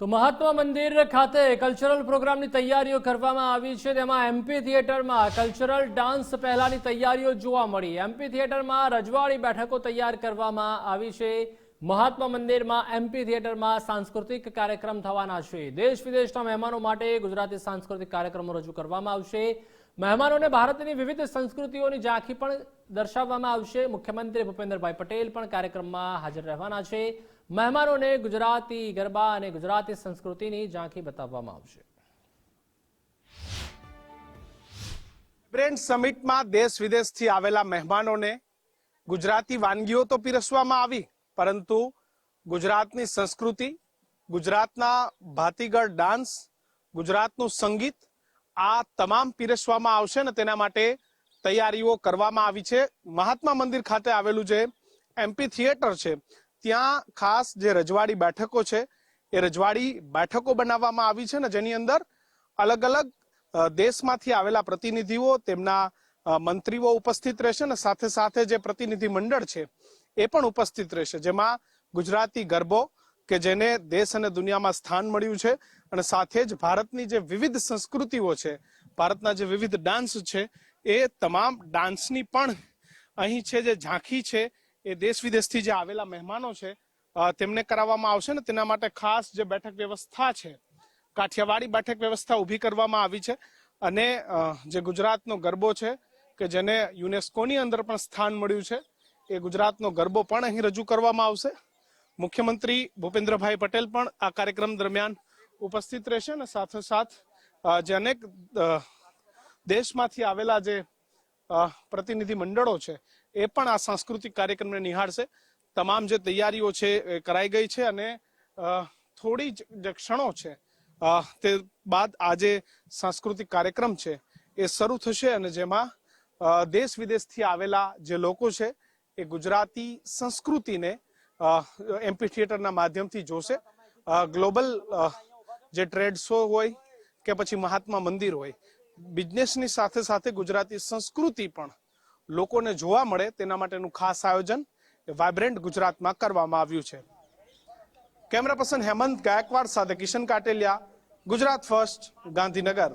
તો મહાત્મા મંદિર ખાતે કલ્ચરલ પ્રોગ્રામની તૈયારીઓ કરવામાં આવી છે. તેમાં એમપી થિયેટરમાં કલ્ચરલ ડાન્સ પહેલાની તૈયારીઓ જોવા મળી. એમપી થિયેટરમાં રજવાડી બેઠકો તૈયાર કરવામાં આવી છે. મહાત્મા મંદિરમાં એમપી થિયેટરમાં સાંસ્કૃતિક કાર્યક્રમ થવાના છે. દેશ વિદેશના મહેમાનો માટે ગુજરાતી સાંસ્કૃતિક કાર્યક્રમો રજૂ કરવામાં આવશે. મહેમાનોને ભારતની વિવિધ સંસ્કૃતિઓની ઝાંખી પણ દર્શાવવામાં આવશે. મુખ્યમંત્રી ભૂપેન્દ્રભાઈ પટેલ પણ કાર્યક્રમમાં હાજર રહેવાના છે. મહેમાનોને ગુજરાતી ગરબા અને ગુજરાતી સંસ્કૃતિની ઝાંખી બતાવવામાં આવશે. બ્રેન્ડ સમિટમાં દેશ વિદેશથી આવેલા મહેમાનોને ગુજરાતી વાનગીઓ તો પીરસવામાં આવી, પરંતુ ગુજરાતની સંસ્કૃતિ, ગુજરાતના ભાતીગળ ડાન્સ, ગુજરાતનું સંગીત આ તમામ પીરસવામાં આવશે ને તેના માટે તૈયારીઓ કરવામાં આવી છે. મહાત્મા મંદિર ખાતે આવેલું જે એમપી થિયેટર છે ત્યાં ખાસ જે રજવાડી બેઠકો છે, એ રજવાડી બેઠકો બનાવવામાં આવી છે ને જેની અંદર અલગ અલગ દેશમાંથી આવેલા પ્રતિનિધિઓ, તેમના મંત્રીઓ ઉપસ્થિત રહેશે ને સાથે સાથે જે પ્રતિનિધિ મંડળ છે, એ પણ ઉપસ્થિત રહેશે. જેમાં ગુજરાતી ગરબો કે જેને દેશ અને દુનિયામાં સ્થાન મળ્યું છે અને સાથે જ ભારતની જે વિવિધ સંસ્કૃતિઓ છે, ભારતના જે વિવિધ ડાન્સ છે, એ તમામ ડાન્સની પણ અહીં છે જે ઝાંખી છે એ દેશ વિદેશથી જે આવેલા મહેમાનો છે તેમને કરાવવામાં આવશે ને તેના માટે ખાસ જે બેઠક વ્યવસ્થા છે, કાઠિયાવાડી બેઠક વ્યવસ્થા ઊભી કરવામાં આવી છે અને જે ગુજરાતનો ગરબો છે કે જેને યુનેસ્કોની અંદર પણ સ્થાન મળ્યું છે, એ ગુજરાતનો ગરબો પણ અહીં રજૂ કરવામાં આવશે. મુખ્યમંત્રી ભૂપેન્દ્રભાઈ પટેલ પણ આ કાર્યક્રમ દરમિયાન ઉપસ્થિત રહેશે અને સાથોસાથ સાથ જે અનેક દેશમાંથી આવેલા જે પ્રતિનિધિ મંડળો છે એ પણ આ સાંસ્કૃતિક કાર્યક્રમને નિહાળશે. તમામ જે તૈયારીઓ છે, એ કરાઈ ગઈ છે અને થોડી જ ક્ષણો છે. તે બાદ આજે સાંસ્કૃતિક કાર્યક્રમ છે એ શરૂ થશે અને જેમાં દેશ વિદેશથી આવેલા જે લોકો છે એ ગુજરાતી સંસ્કૃતિને એમપી થિયેટરના માધ્યમથી જોશે. ગ્લોબલ જે ટ્રેડ શો હોય કે પછી મહાત્મા મંદિર હોય. બિઝનેસની સાથે સાથે ગુજરાતી સંસ્કૃતિ પણ લોકોને જોવા મળે તેના માટેનું ખાસ આયોજન વાઇબ્રન્ટ ગુજરાતમાં કરવામાં આવ્યું છે. કેમેરા પર્સન હેમંત ગાયકવાડ સાથે કિશન કાટેલિયા, ગુજરાત ફર્સ્ટ, ગાંધીનગર.